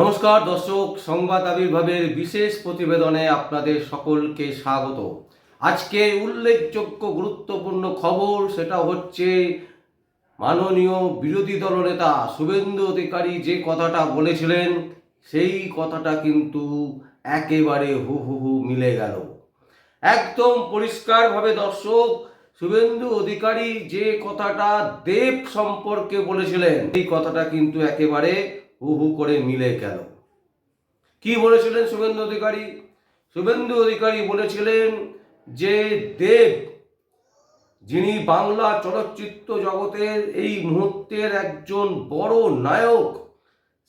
নমস্কার দর্শক, সংবাদ আবির্ভাবের বিশেষ প্রতিবেদনে আপনাদের সকলকে স্বাগত। আজকে উল্লেখযোগ্য গুরুত্বপূর্ণ খবর, সেটা হচ্ছে মাননীয় বিরোধী দলনেতা শুভেন্দু অধিকারী যে কথাটা বলেছিলেন, সেই কথাটা কিন্তু একেবারে হু হু হু মিলে গেল। একদম পরিষ্কারভাবে দর্শক, শুভেন্দু অধিকারী যে কথাটা দেব সম্পর্কে বলেছিলেন এই কথাটা কিন্তু একেবারে হু হু করে মিলে গেল। কি বলেছিলেন শুভেন্দু অধিকারী? শুভেন্দু অধিকারী বলেছিলেন যে দেব, যিনি বাংলা চলচ্চিত্র জগতের এই মুহূর্তের একজন বড় নায়ক,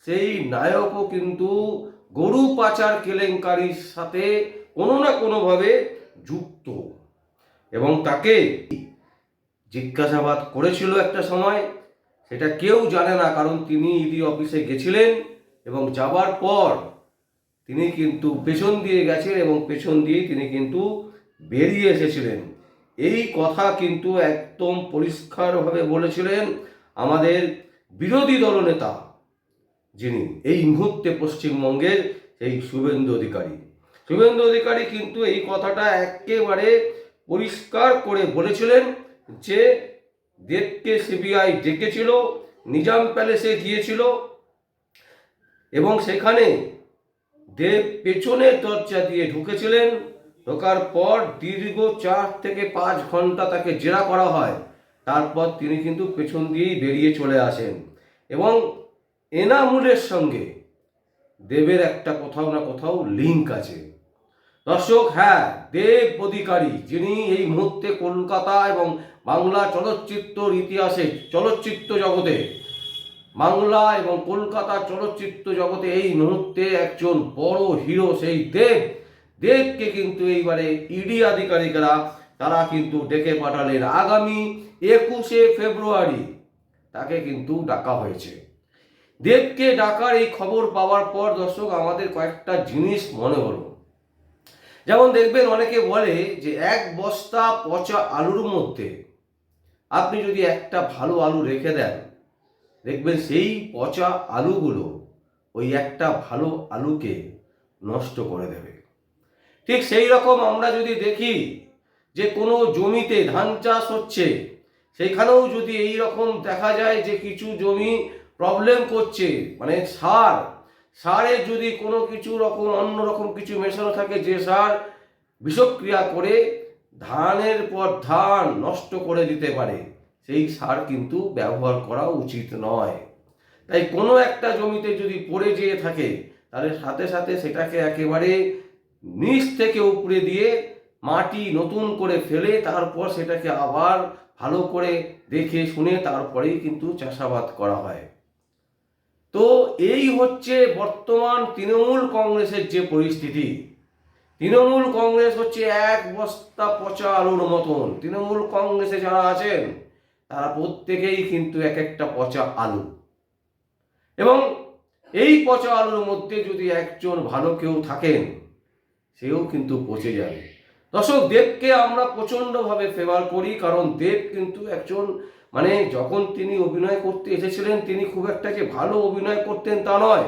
সেই নায়কও কিন্তু গরু পাচার কেলেঙ্কারির সাথে কোনো না কোনোভাবে যুক্ত। এবং তাকে জিজ্ঞাসাবাদ করেছিল একটা সময় সেটা কেউ জানে না, কারণ তিনি ইডি অফিসে গেছিলেন এবং যাবার পর তিনি কিন্তু পেছন দিয়ে গেছেন এবং পেছন দিয়ে তিনি কিন্তু বেরিয়ে এসেছিলেন। এই কথা কিন্তু একদম পরিষ্কারভাবে বলেছিলেন আমাদের বিরোধী দলনেতা যিনি, এই মুহূর্তে পশ্চিমবঙ্গের এই শুভেন্দু অধিকারী। শুভেন্দু অধিকারী কিন্তু এই কথাটা একেবারে পরিষ্কার করে বলেছিলেন যে দেবকে সিবিআই ডেকেছিল, নিজাম প্যালেসে গিয়েছিল, এবং সেখানে দেব পেছনের দরজা দিয়ে ঢুকেছিলেন। ঢোকার পর দীর্ঘ চার থেকে পাঁচ ঘণ্টা তাকে জেরা করা হয়। তারপর তিনি কিন্তু পেছন দিয়েই বেরিয়ে চলে আসেন। এবং এনামুলের সঙ্গে দেবের একটা কোথাও না কোথাও লিঙ্ক আছে। দর্শক হ্যাঁ দেব অধিকারী যিনি এই মুহূর্তে কলকাতা এবং বাংলা চলচ্চিত্রর ইতিহাসে, চলচ্চিত্র জগতে, বাংলা এবং কলকাতা চলচ্চিত্র জগতে এই মুহূর্তে একজন বড় হিরো, সেই দেব। দেবকে কিন্তু এইবারে ইডি আধিকারিকরা, তারা কিন্তু ডেকে পাঠালেন। আগামী একুশে ফেব্রুয়ারি তাকে কিন্তু ডাকা হয়েছে। দেবকে ডাকার এই খবর পাওয়ার পর দর্শক, আমাদের কয়েকটা জিনিস মনে হলো। যেমন দেখবেন অনেকে বলে যে এক বস্তা পচা আলুর মধ্যে আপনি যদি একটা ভালো আলু রেখে দেন, দেখবেন সেই পচা আলুগুলো ওই একটা ভালো আলুকে নষ্ট করে দেবে। ঠিক সেই রকম আমরা যদি দেখি যে কোনো জমিতে ধান চাষ হচ্ছে সেইখানেও যদি এই রকম দেখা যায় যে কিছু জমি প্রবলেম করছে মানে সার সারে যদি কোনো কিছু রকম, অন্য রকম কিছু মেশানো থাকে, যে সার বিষক্রিয়া করে ধানের পর ধান নষ্ট করে দিতে পারে, সেই সার কিন্তু ব্যবহার করা উচিত নয়। তাই কোনো একটা জমিতে যদি পড়ে যেয়ে থাকে, তাহলে সাথে সাথে সেটাকে একেবারে নিচ থেকে উপরে দিয়ে মাটি নতুন করে ফেলে, তারপর সেটাকে আবার ভালো করে দেখে শুনে তারপরেই কিন্তু চাষাবাদ করা হয়। তো এই হচ্ছে বর্তমান তৃণমূল কংগ্রেসের যে পরিস্থিতি। তৃণমূল কংগ্রেস হচ্ছে এক বস্তা পচা আলুর মতন। তৃণমূল কংগ্রেসে যারা আছেন, তারা প্রত্যেকেই কিন্তু এক একটা পচা আলু। এবং এই পচা আলুর মধ্যে যদি একজন ভালো কেউ থাকেন, সেও কিন্তু পচে যাবে। দর্শক, দেবকে আমরা প্রচণ্ডভাবে ফেভার করি, কারণ দেব কিন্তু একজন মানে যখন তিনি অভিনয় করতে এসেছিলেন, তিনি খুব একটা যে ভালো অভিনয় করতেন তা নয়।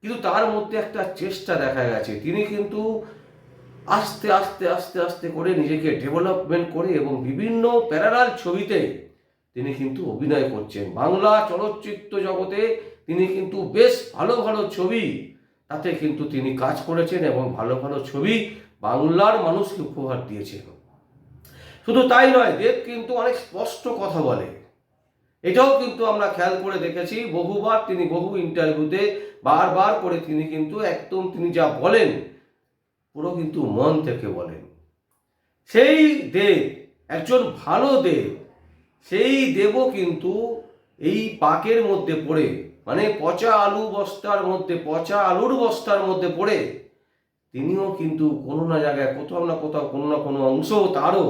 কিন্তু তার মধ্যে একটা চেষ্টা দেখা গেছে। তিনি কিন্তু আস্তে আস্তে আস্তে আস্তে করে নিজেকে ডেভেলপমেন্ট করে এবং বিভিন্ন প্যারালাল ছবিতে তিনি কিন্তু অভিনয় করছেন। বাংলা চলচ্চিত্র জগতে তিনি কিন্তু বেশ ভালো ভালো ছবি। তাতে কিন্তু তিনি কাজ করেছেন এবং ভালো ভালো ছবি বাংলার মানুষকে উপহার দিয়েছেন। শুধু তাই নয়, দেব কিন্তু অনেক স্পষ্ট কথা বলে। এটাও কিন্তু আমরা খেয়াল করে দেখেছি, বহুবার তিনি বহু ইন্টারভিউতে বারবার করে তিনি কিন্তু একদম তিনি যা বলেন, পুরো কিন্তু মন থেকে বলেন। সেই দেব, একজন ভালো দেব, সেই দেবও কিন্তু এই পাকের মধ্যে পড়ে মানে পচা আলু বস্তার মধ্যে, পচা আলুর বস্তার মধ্যে পড়ে। তিনিও কিন্তু কোনো না জায়গায়, কোথাও না কোথাও কোনো না কোনো অংশ তারও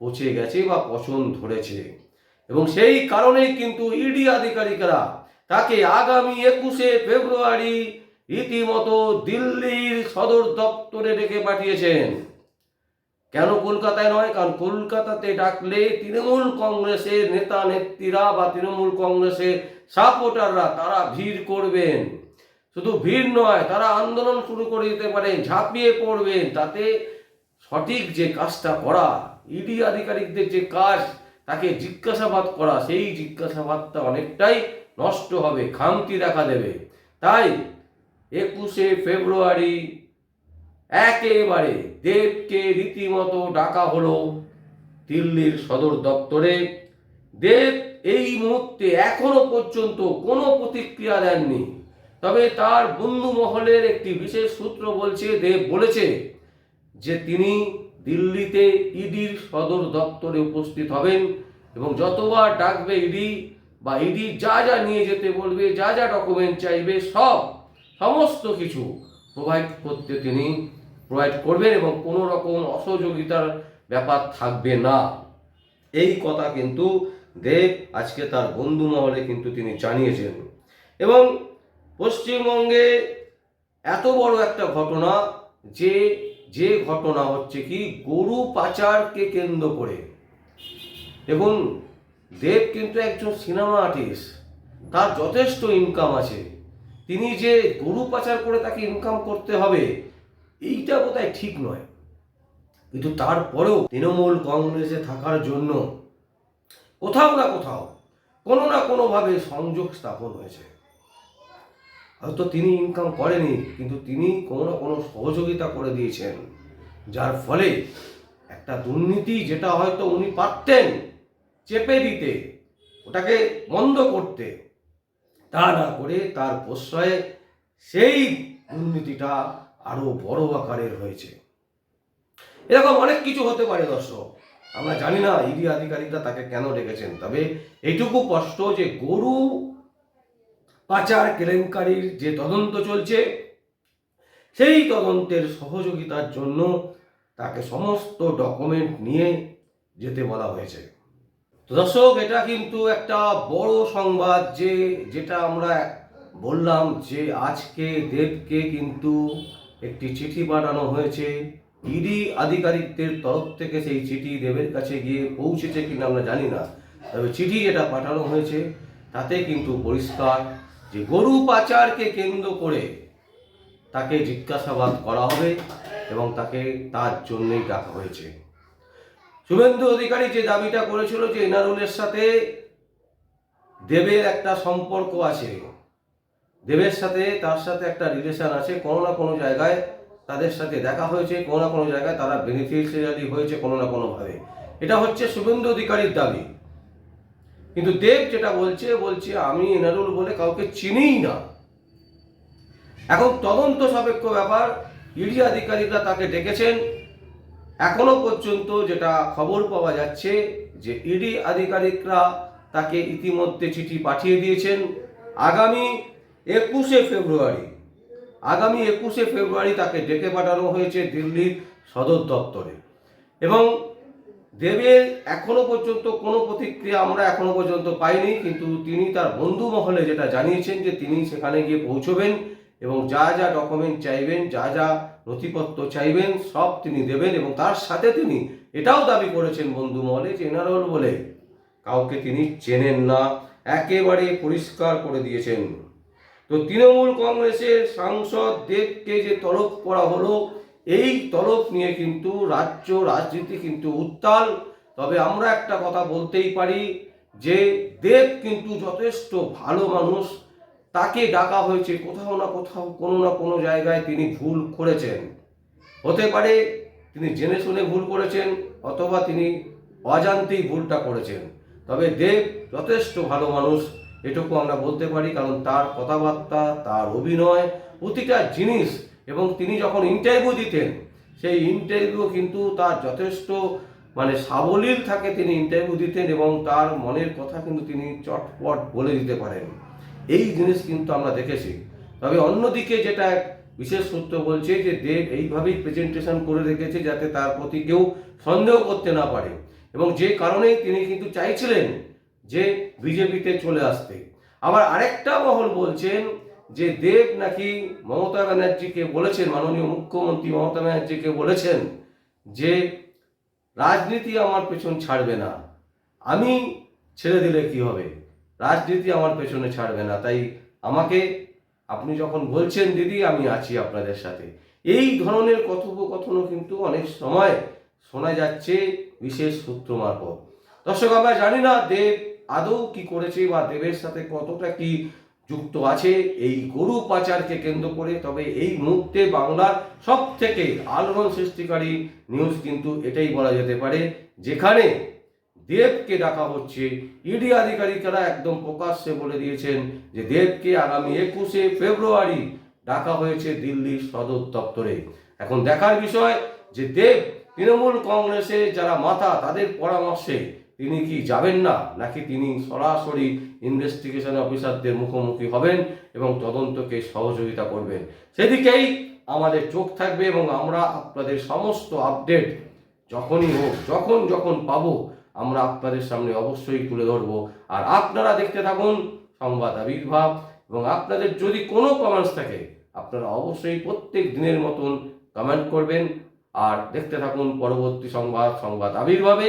পচে গেছে বা পচন ধরেছে। এবং সেই কারণেই কিন্তু ইডি আধিকারিকরা তাকে আগামী একুশে ফেব্রুয়ারি রীতিমতো দিল্লির সদর দপ্তরে ডেকে পাঠিয়েছেন। কেন কলকাতায় নয়? কারণ কলকাতাতে ডাকলে তৃণমূল কংগ্রেসের নেতা, নেত্রীরা বা তৃণমূল কংগ্রেসের সাপোর্টাররা তারা ভিড় করবেন। শুধু ভিড় নয়, তারা আন্দোলন শুরু করে দিতে পারেন ঝাঁপিয়ে পড়বেন। তাতে সঠিক যে কাজটা করা ইডি আধিকারিকদের যে কাজ, তাকে জিজ্ঞাসাবাদ করা, সেই জিজ্ঞাসাবাদটা অনেকটাই নষ্ট হবে, খামতি দেখা দেবে। তাই একুশে ফেব্রুয়ারি একেবারে দেবকে রীতিমতো ডাকা হলো দিল্লির সদর দপ্তরে। দেব এই মুহূর্তে এখনও পর্যন্ত কোনো প্রতিক্রিয়া দেননি। তবে তার বন্ধু মহলের একটি বিশেষ সূত্র বলছে, দেব বলেছে যে তিনি দিল্লিতে ইডির সদর দপ্তরে উপস্থিত হবেন এবং যতবার ডাকবে ইডি বা ইডি যা যা নিয়ে যেতে বলবে, যা যা ডকুমেন্ট চাইবে, সব, সমস্ত কিছু প্রোভাইড করতে তিনি প্রোভাইড করবেন এবং কোনো রকম অসহযোগিতার ব্যাপার থাকবে না। এই কথা কিন্তু দেব আজকে তার বন্ধু মহলে কিন্তু তিনি জানিয়েছেন। এবং পশ্চিমবঙ্গে এত বড় একটা ঘটনা যে যে ঘটনা হচ্ছে কি, গরু পাচারকে কেন্দ্র করে। দেখুন, দেব কিন্তু একজন সিনেমা আর্টিস্ট তার যথেষ্ট ইনকাম আছে। তিনি যে গরু পাচার করে তাকে ইনকাম করতে হবে, এইটা বোধহয় ঠিক নয়। কিন্তু তারপরেও তৃণমূল কংগ্রেসে থাকার জন্য কোথাও না কোথাও কোনো না কোনোভাবে সংযোগ স্থাপন হয়েছে। হয়তো তিনি ইনকাম করেনি, কিন্তু তিনি কোনো না কোনো সহযোগিতা করে দিয়েছেন। যার ফলে একটা দুর্নীতি যেটা হয়তো উনি পারতেন চেপে দিতে, ওটাকে বন্ধ করতে, তা না করে তার প্রশ্রয়ে সেই দুর্নীতিটা আরও বড় আকারের হয়েছে। এরকম অনেক কিছু হতে পারে দর্শক। আমরা জানি না, ইডি আধিকারিকরা তাকে কেন ডেকেছেন, তবে এইটুকু কষ্ট যে গরু পাচার কেলেঙ্কারির যে তদন্ত চলছে, সেই তদন্তের সহযোগিতার জন্য তাকে সমস্ত ডকুমেন্ট নিয়ে যেতে বলা হয়েছে। তো দর্শক, এটা কিন্তু একটা বড় সংবাদ যে, যেটা আমরা বললাম যে আজকে দেবকে কিন্তু একটি চিঠি পাঠানো হয়েছে। ইডি আধিকারিকদের তরফ থেকে সেই চিঠি দেবের কাছে গিয়ে পৌঁছেছে কিনা আমরা জানি না। তবে চিঠি যেটা পাঠানো হয়েছে, তাতে কিন্তু পরিষ্কার যে গরু পাচারকে কেন্দ্র করে তাকে জিজ্ঞাসাবাদ করা হবে এবং তাকে তার জন্যই ডাকা হয়েছে। শুভেন্দু অধিকারী যে দাবিটা করেছিল যে এনারুলের সাথে দেবের একটা সম্পর্ক আছে, দেবের সাথে তার সাথে একটা রিলেশন আছে, কোনো না কোনো জায়গায় তাদের সাথে দেখা হয়েছে, কোনো না কোনো জায়গায় তারা বেনিফিশিয়ারি হয়েছে কোনো না কোনোভাবে। এটা হচ্ছে শুভেন্দু অধিকারীর দাবি। কিন্তু দেব যেটা বলছে বলছে, আমি এনারুল বলে কাউকে চিনিই না। এখন তদন্ত সাপেক্ষ ব্যাপার, ইডি আধিকারিকরা তাকে ডেকেছেন। এখনও পর্যন্ত যেটা খবর পাওয়া যাচ্ছে যে ইডি আধিকারিকরা তাকে ইতিমধ্যে চিঠি পাঠিয়ে দিয়েছেন। আগামী একুশে ফেব্রুয়ারি, আগামী একুশে ফেব্রুয়ারি তাকে ডেকে পাঠানো হয়েছে দিল্লির সদর দপ্তরে। এবং দেবের এখনও পর্যন্ত কোনো প্রতিক্রিয়া আমরা এখনও পর্যন্ত পাইনি, কিন্তু তিনি তার বন্ধু মহলে যেটা জানিয়েছেন যে তিনি সেখানে গিয়ে পৌঁছবেন এবং যা যা ডকুমেন্ট চাইবেন, যা যা নথিপত্র চাইবেন, সব তিনি দেবেন এবং তার সাথে তিনি এটাও দাবি করেছেন বন্ধু মহলে যে এনারোল বলে কাউকে তিনি চেনেন না, একেবারে পরিষ্কার করে দিয়েছেন। তো তৃণমূল কংগ্রেসের সাংসদ দেবকে যে তলব করা হলো এই তলব নিয়ে কিন্তু রাজ্য, রাজনীতি কিন্তু উত্তাল। তবে আমরা একটা কথা বলতেই পারি যে দেব কিন্তু যথেষ্ট ভালো মানুষ। তাকে ডাকা হয়েছে কোথাও না কোথাও কোনো না কোনো জায়গায় তিনি ভুল করেছেন। হতে পারে তিনি জেনে শুনে ভুল করেছেন অথবা তিনি অজান্তেই ভুলটা করেছেন। তবে দেব যথেষ্ট ভালো মানুষ, এটুকু আমরা বলতে পারি কারণ তার কথাবার্তা, তার অভিনয়, প্রতিটা জিনিস এবং তিনি যখন ইন্টারভিউ দিতেন, সেই ইন্টারভিউ কিন্তু তার যথেষ্ট মানে সাবলীল থাকে তিনি ইন্টারভিউ দিতেন এবং তার মনের কথা কিন্তু তিনি চটপট বলে দিতে পারেন। এই জিনিস কিন্তু আমরা দেখেছি। তবে অন্যদিকে যেটা বিশেষ সূত্র বলছে যে দেব এইভাবেই প্রেজেন্টেশন করে রেখেছে যাতে তার প্রতি কেউ সন্দেহ করতে না পারে এবং যে কারণেই তিনি কিন্তু চাইছিলেন যে বিজেপিতে চলে আসতে। আবার আরেকটা মহল বলছেন যে দেব নাকি মমতা ব্যানার্জিকে বলেছেন, মাননীয় মুখ্যমন্ত্রী মমতা ব্যানার্জিকে বলেছেন যে রাজনীতি আমার পেছন ছাড়বে না। আমি ছেড়ে দিলে কি হবে? রাজনীতি আমার পেছনে ছাড়বে না। তাই আমাকে আপনি যখন বলছেন, দিদি, আমি আছি আপনাদের সাথে। এই ধরনের কথোপকথনও কিন্তু অনেক সময় শোনা যাচ্ছে বিশেষ সূত্র মারফত। দর্শক, আমরা জানি না দেব আদৌ কি করেছে বা দেবের সাথে কতটা কি যুক্ত আছে, এই গরু পাচারকে কেন্দ্র করে। তবে এই মুহূর্তে বাংলার সব থেকে আলোড়ন সৃষ্টিকারী নিউজ কিন্তু এটাই বলা যেতে পারে, যেখানে দেবকে ডাকা হচ্ছে। ইডি আধিকারিকেরা একদম প্রকাশ্যে বলে দিয়েছেন যে দেবকে আগামী একুশে ফেব্রুয়ারি ডাকা হয়েছে দিল্লির সদর দপ্তরে। এখন দেখার বিষয় যে দেব তৃণমূল কংগ্রেসে যারা মাথা, তাদের পরামর্শে তিনি কি যাবেন না? নাকি তিনি সরাসরি ইনভেস্টিগেশন অফিসারদের মুখোমুখি হবেন এবং তদন্তকে সহযোগিতা করবেন? সেদিকেই আমাদের চোখ থাকবে এবং আমরা আপনাদের সমস্ত আপডেট যখনই হোক, যখন যখন পাবো, আমরা আপনাদের সামনে অবশ্যই তুলে ধরবো। আর আপনারা দেখতে থাকুন সংবাদ আবির্ভাব এবং আপনাদের যদি কোনো কমেন্টস থাকে, আপনারা অবশ্যই প্রত্যেক দিনের মতন কমেন্ট করবেন। আর দেখতে থাকুন পরবর্তী সংবাদ সংবাদ আবির্ভাবে।